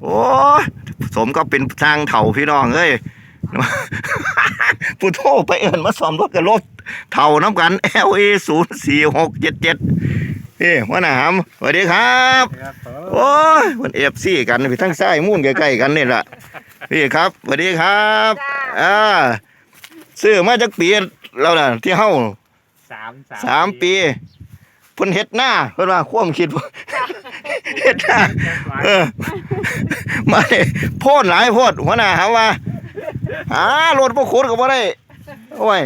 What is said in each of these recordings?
โอ้ยสมก็เป็นทางเถ่าพี่น้องเอ้ยผู้โทรไปเอินมาซ่อมรถกับรถเถ่าน้ำกัน LA ศูนย์สี่หกเจ็ดเจ็ดนี่หัวหน้าหำสวัสดีครับครับผมโอ้ยมันเอฟซีกันพี่ทั้งซ้ายมุ่นใกล้ๆกันนี่แหละพี่ครับสวัสดีครับอ่าซื้อมาจากปีแล้วนะที่เฮาสามสามปีเพิ่นเฮ็ดหน้าเพิ่นว่าความคิด เฮ็ดหน้าเออมาเลยโพดหลายโพดหัวหน้าหาว่าหารถพวกคุณก็บ่ได้โอ้ย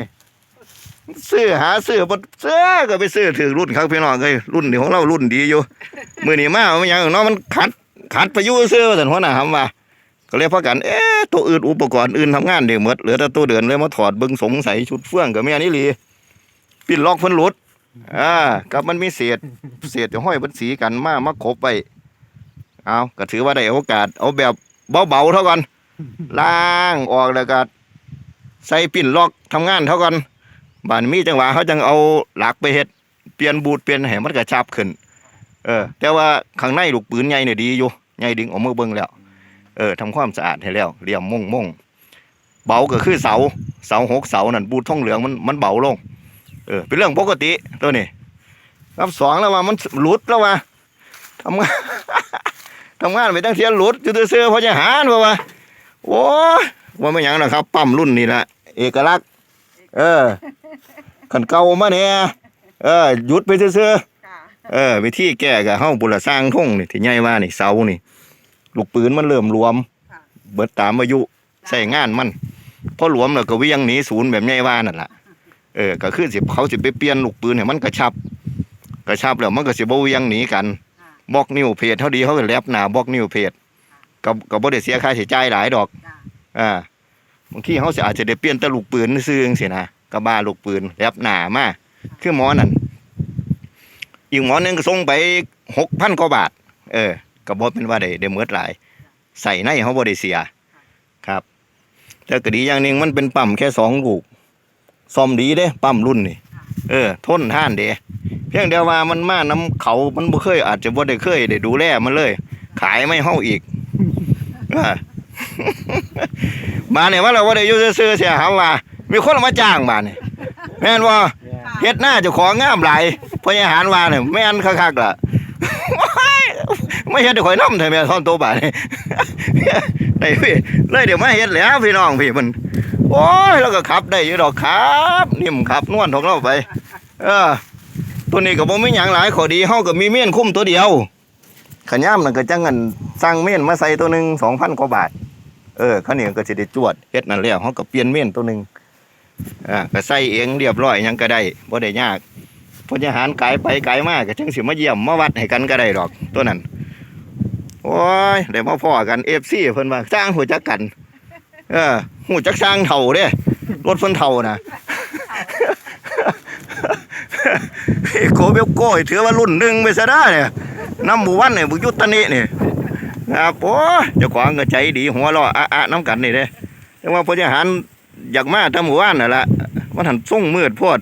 ซื้อหาซื้อบ่ซื้อก็ไปซื้อถือรุ่นครับพี่น้องเอ้ยรุ่นนี้ของเรารุ่นดีอยู่มื้อนี้มามันหยังเนาะมันขัดขัดไปอยู่ซื้อว่าซั่นหัวหน้าหาว่าก็เลยพากันเอ๊ะตัวอื่นอุปกรณ์อื่นทำงานเด้หมดเหลือแต่ตัวเดินเลยมาถอดเบิ่งสงสัยชุดเฟื่องก็แม่นอีหลีปิ้นล็อกเพิ่นหลุด อ่ากับมันมีเศษเศษจะห้อยเพิ่นสีกันมามาครบไว้เอาก็ถือว่าได้โอกาส เอาแบบเบาๆเท่ากันล้างออกแล้วก็ใส่ปิ่นล็อกทำงานเท่ากันบ้านมีจังหวะเขาจังเอาหลักไปเฮ็ดเปลี่ยนบูดเปลี่ยนให้มันกระชับขึ้น เออ แต่ว่าข้างในลูกปืนใหญ่เนี่ยดีอยู่ใหญ่ดึงออกมือเบิ่งแล้วเออทำความสะอาดให้แล้วเรียมม่งม่งเบาก็คือเสาเสาหกเสานั่นบูดท่องเหลืองมันมันเบาลง เออเป็นเรื่องปกติตัวนี้รับสองแล้วว่ามันหลุดแล้วว่าทำงานทำงานไปตั้งเทียนหลุดอยู่เสื้อๆเพราะจะหารว่าว่าโอ้ยว่าไม่หยังนะครับ ปั๊มรุ่นนี่แหละเอกลักษณ์เออขันเก่ามาเนี่ยเออหยุดไปเสื้อค่ะๆเออวิธีแก้กับเฮาบุรสร้างท่งนี่ที่ใหญ่ว่านี่เสานี่ ลูกปืนมันเริ่มรวมค่ะเบิดตามอายุใส่งานมันพอหลวมแล้วก็เวียงหนีศูนย์แบบใหญ่ว่านั่นล่ะ เออก็คือสิเขาสิไปเปลี่ยนลูกปืนให้มันกระชับ กระชับแล้วมันก็สิบ่เวียงหนีกันค่ะบล็อกนิ้วเพจเท่าดีเขาก็แลบหน้าบล็อกนิ้วเพจกับกับบ่ได้เสียค่าใช้จ่ายหลายดอกค่ะอ่าบางทีเขาสิอาจจะได้เปลี่ยนแต่ลูกปืนซื่อจังซี่นะกับบ้าลูกปืนแลบหน้ามาคือหมอนั่นอีกหมอหนึงก็ส่งไป6,000กว่าบาท เออก็บ่เป็นว่าได้ได้หมดหลาย ใส่ในเขาบ่ได้เสียครับแต่ก็ดีอย่างหนึงมันเป็นปั๊มแค่สองลูก ซ่อมดีเด้ปั๊มรุ่นนี่เออทนท่านเด้เพียงเดียวว่ามันมาน้ำเขามันบ่เคย อาจจะบ่ได้เคยได้ดูแลมันเลย ขายไม่เฮาอีกอ่ามาเนี่ยว่าเราบ่ได้อยู่ซื่อๆเสียหาว่า มีคนเอามาจ้างมาเนี่ยแม่นบ่เฮ็ดหน้าเจ้าของงามหลายเพราะอาหารว่าเนี่ยแม่นคักๆล่ะไม่เฮ็ดให้ข่อยนำแท้แม่ท่อนโตบาดนี่ได้พี่เลยเดี๋ยวมาเฮ็ดแหล้วพี่น้องพี่มัน โอ้ยแล้วก็ขับได้อยู่ดอกครับนิ่มขับนวลของเราไป เออ ตัวนี้ก็บ่มีหยังหลายขอดีเฮาก็มีเมียนคุ้มตัวเดียวขย่ามนั่นก็จังเงินสั่งเมียนมาใส่ตัวหนึ่ง2,000กว่าบาท เออคันนี้ก็สิได้จวดเฮ็ดนั่นแล้วเฮาก็เปลี่ยนเมียนตัวหนึ่งอ่าก็ใส่เองเรียบร้อยยังก็ได้บ่ได้ยากพอจะหารไกลไปไกลมาก็จังสิมาเยี่ยมมาวัดให้กันก็ได้ดอกตัวนั้นโอ้ยได้มาพ้อกัน FC เพิ่นว่าสร้างหัวจักกัน เออ หูจักสร้างเถ่าเด้รถเพิ่นเถ่านะโคเบลโก้ถือว่ารุ่นหนึ่งไปซะได้เนี่ยน้ำหมู่วันเนี่ยบุยุตันี่นี่ครับโอ้เจ้าของก็ใจดีหัวเราะอะอะน้ำกันนี่เด้แต่ว่าพจหารอยากมาทำหมู่บ้านน่ะละมันหันส่งมืดพอด